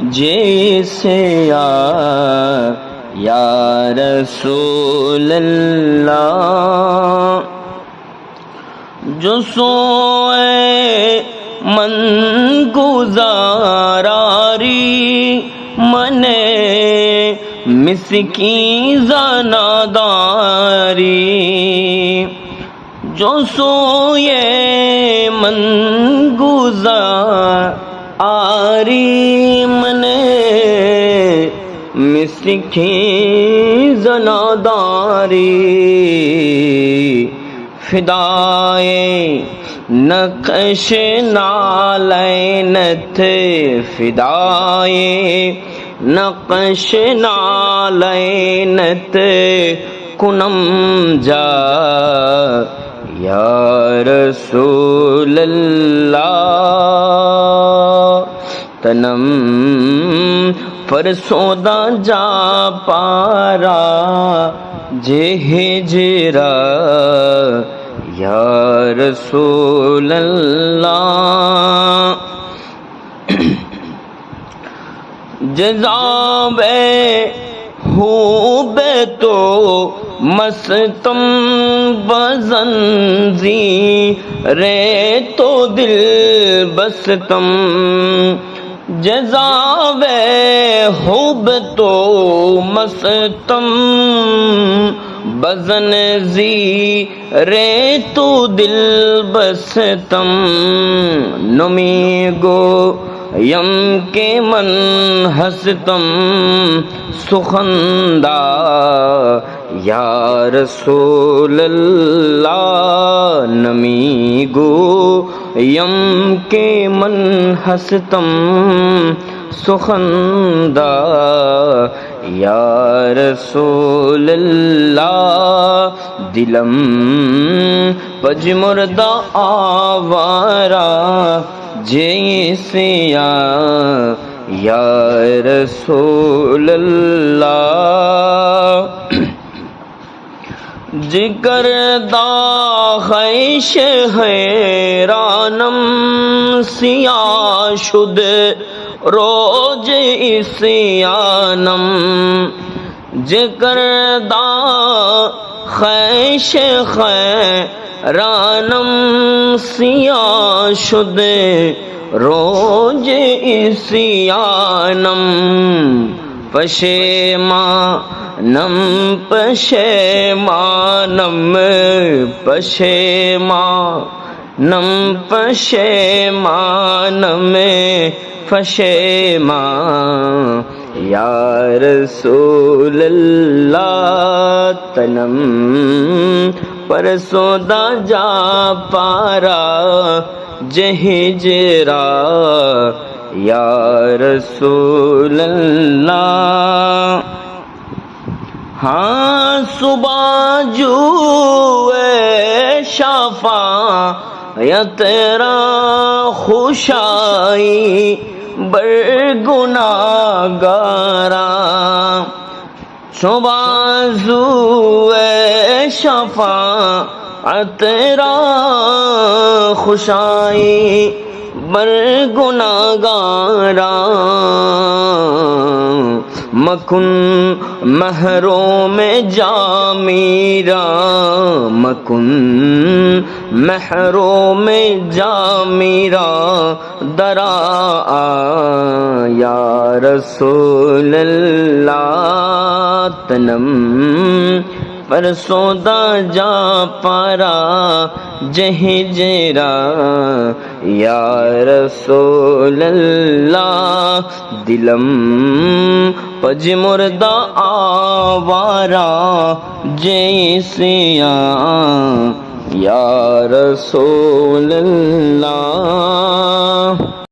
جیسے یا یا رسول اللہ، جو سوئے من گزاراری منے مسکی زناداری، جو سوئے من گزار આરી મને મિસખી જનદારી ફિદાએ નકશ નાલૈનથ ફિદાએ નકશ નાલૈનથ કુનમ જા યા રસૂલલ્લા اللہ تنم فرسودا جا پارا، جے ہجرا یا رسول اللہ۔ جزا بے ہو بے تو مستم بزنزی رے تو دل بستم۔ جزا بے حب تو مستم، بزن زی رے تو دل بستم، نمی گو یم کے من ہستم، سخندہ یا رسول اللہ، نمی گو یم کے من ہستم سخندہ یا رسول اللہ دلم پج مردہ آوارا جیسیا یا رسول اللہ جگر دا خیش حیرانم سیاہ شد روج اسیانم جگر دا خیش خیرانم سیاہ شد روج اسیانم پشیمانم پشیمانم پشیمانم پشیمانم پشیمان یا رسول اللہ تنم پرسودا جا پارا جہجرا یا رسول اللہ ہاں صبح جو شفا یا تیرا خوشائی برگنا گارا صبح زو شفا تیرا خوشائی بر گناگارا مکن مہروں میں جا میرا مکن مہروں میں جا میرا درا یا رسول اللہ تنم پرسوں دا جا پارا جہ جیرا یا رسول اللہ دلم پج مردہ آوارا جیسیا یا رسول اللہ